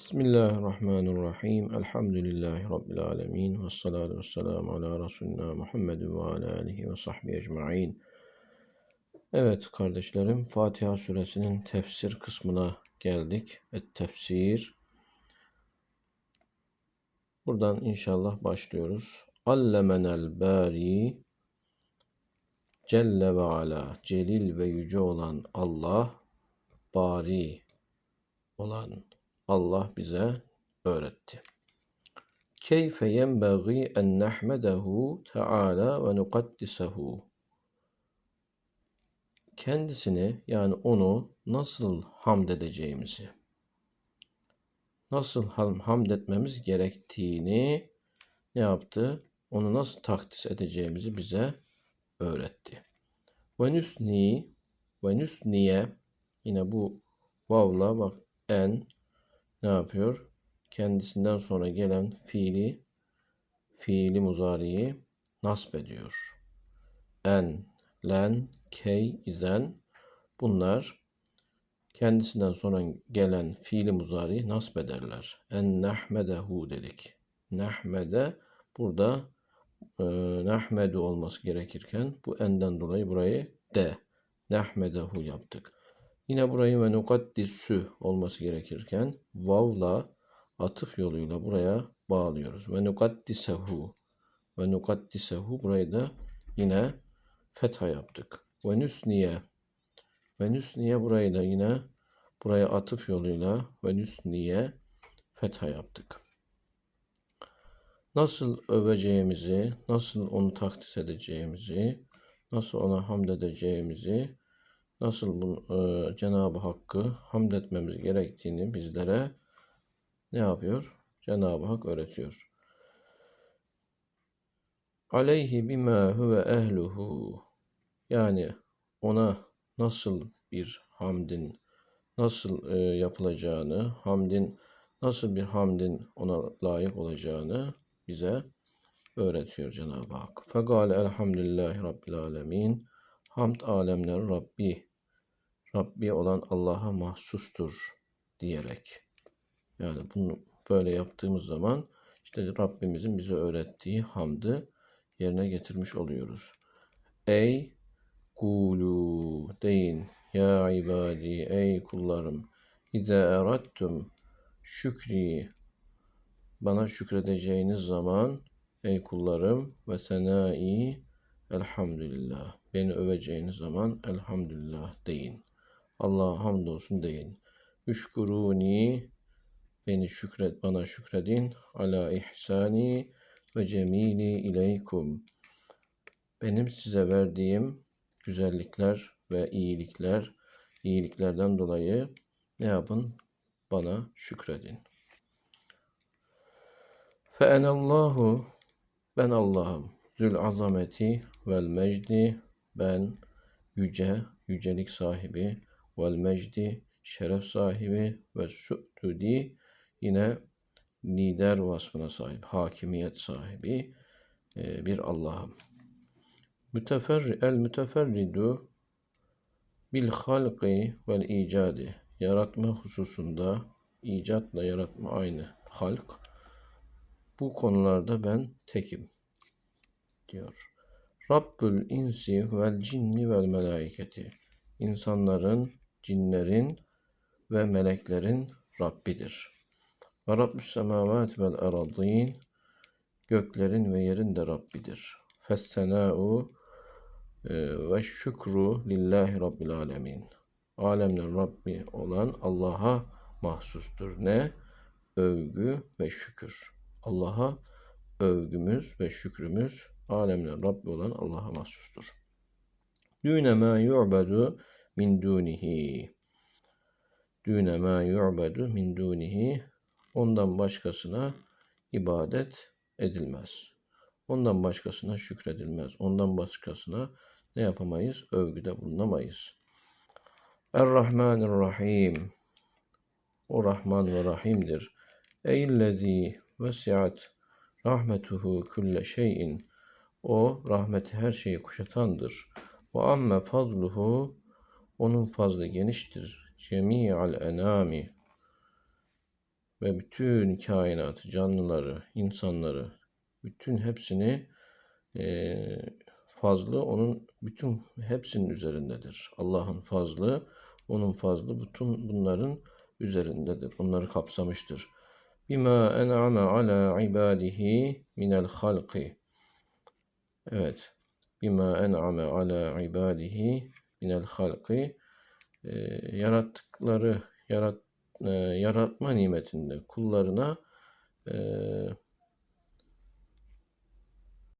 Bismillahirrahmanirrahim. Elhamdülillahi Rabbil alemin. Ve salatu ve selamu ala Resulina Muhammedin ve ala alihi ve sahbihi ecma'in. Evet kardeşlerim, Fatiha suresinin tefsir kısmına geldik. Et tefsir. Buradan inşallah başlıyoruz. Allemenel bari Celle ve ala, celil ve yüce olan Allah, bari olan Allah bize öğretti. Keyfe yenbagî en nehmedehu Teala ve nukaddisehu. Kendisini yani onu nasıl hamd edeceğimizi, nasıl hamd etmemiz gerektiğini ne yaptı? Onu nasıl takdis edeceğimizi bize öğretti. Ve nüsni ve nüsniye yine bu vavla bak en ne yapıyor? Kendisinden sonra gelen fiili fiili muzariyi nasp ediyor. En, len, key, izen bunlar kendisinden sonra gelen fiili muzari nasp ederler. En nehmedehu dedik. Nehmede burada e, nehmedu olması gerekirken bu enden dolayı burayı de nehmedehu yaptık. Yine burayı ve nukaddisü olması gerekirken vavla atıf yoluyla buraya bağlıyoruz. Ve nukaddisehu ve nukaddisehu burayı da yine fetha yaptık. Ve nüsniye ve nüsniye burayı da yine buraya atıf yoluyla ve nüsniye fetha yaptık. Nasıl öveceğimizi, nasıl onu takdis edeceğimizi, nasıl ona hamd edeceğimizi nasıl bu e, Cenab-ı Hakk'ı hamd etmemiz gerektiğini bizlere ne yapıyor? Cenab-ı Hak öğretiyor. Aleyhi bima huve ehluhu yani ona nasıl bir hamdin nasıl e, yapılacağını, hamdin nasıl bir hamdin ona layık olacağını bize öğretiyor Cenab-ı Hak. Fekale elhamdülillahi rabbil alemin. Hamd alemlerin Rabbi Rabbi olan Allah'a mahsustur diyerek. Yani bunu böyle yaptığımız zaman işte Rabbimizin bize öğrettiği hamdı yerine getirmiş oluyoruz. Ey kulu deyin ya ibadi ey kullarım İze erattum şükri bana şükredeceğiniz zaman ey kullarım ve senai elhamdülillah beni öveceğiniz zaman elhamdülillah deyin. Allah'a hamdolsun deyin. Üşkuruni beni şükret bana şükredin ala ihsani ve cemili ileykum. Benim size verdiğim güzellikler ve iyilikler, iyiliklerden dolayı ne yapın? Bana şükredin. Fe enallahu ben Allah'ım. Zül azameti vel mecdi ben yüce, yücelik sahibi vel mecdi şeref sahibi ve su'dudi yine lider vasfına sahip, hakimiyet sahibi e, bir Allah'ım. Müteferri, el müteferridu bil halqi vel icadi yaratma hususunda icatla yaratma aynı halk. Bu konularda ben tekim diyor. Rabbül insi vel cinni vel melaiketi. İnsanların cinlerin ve meleklerin Rabbidir. Ve Rabbus semavati vel aradin göklerin ve yerin de Rabbidir. Fessenâ'u e, ve şükru lillahi rabbil alemin. Alemler Rabbi olan Allah'a mahsustur. Ne? Övgü ve şükür. Allah'a övgümüz ve şükrümüz alemler Rabbi olan Allah'a mahsustur. Düne ma yu'bedu min dunihi. Düne ma yu'bedu min dunihi. Ondan başkasına ibadet edilmez. Ondan başkasına şükredilmez. Ondan başkasına ne yapamayız? Övgüde bulunamayız. Er-Rahmanir-Rahim. O Rahman ve Rahim'dir. Eyyillezî vesiat rahmetuhu külle şeyin. O rahmeti her şeyi kuşatandır. Ve amme fazluhu onun fazlı geniştir. Cemi'al enami. ve bütün kainatı, canlıları, insanları, bütün hepsini eee, fazlı onun bütün hepsinin üzerindedir. Allah'ın fazlı, onun fazlı bütün bunların üzerindedir. Bunları kapsamıştır. Bima en'ame ala ibadihi minel halqi. Evet. Bima en'ame ala ibadihi minel halqi. Eee, yarattıkları yarat, eee, yaratma nimetinde kullarına eee